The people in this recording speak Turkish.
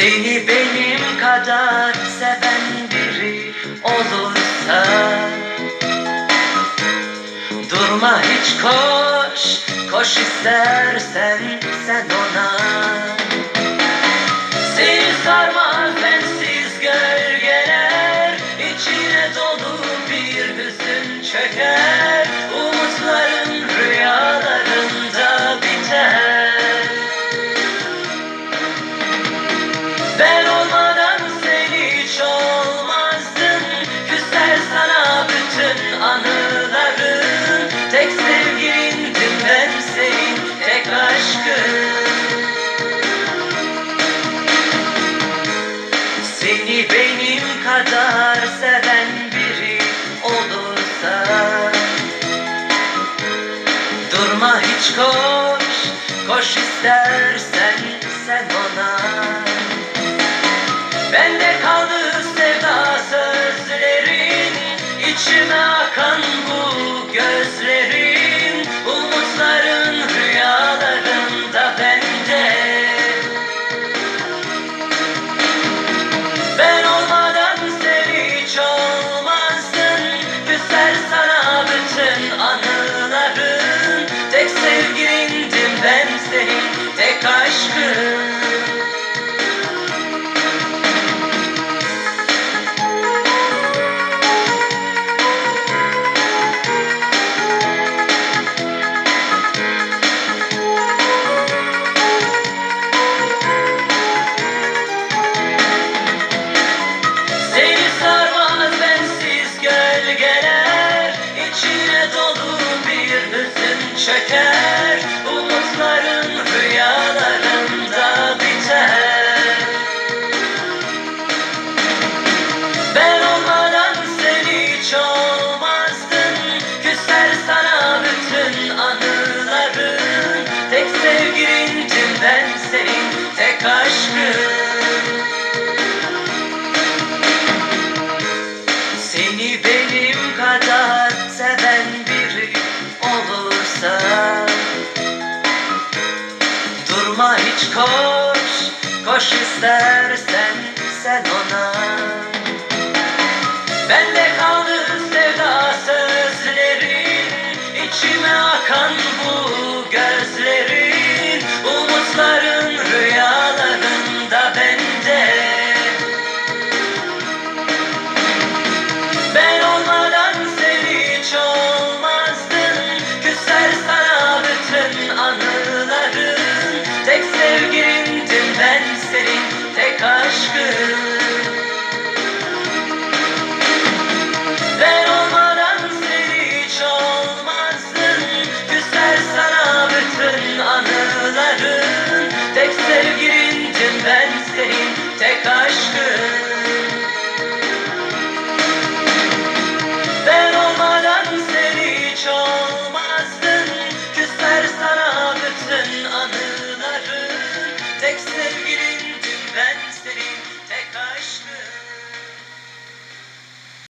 Seni benim kadar seven biri olursa Durma hiç koş, koş istersen sen ona dolu bir hüzün çöker Umutların rüyalarında biter. Ben olmadan sen hiç olmazdın. Küser sana bütün anıların Tek sevgilindim ben senin tek aşkın. Seni benim kadar seven olursa Durma hiç koş, koş istersen sen ona. Bende kaldı sevda sözlerin içime akan hüzün Hiç koş, koş istersen sen ona. Bende kaldı sevda sözlerin içime akan bu Tek sevgilindim ben.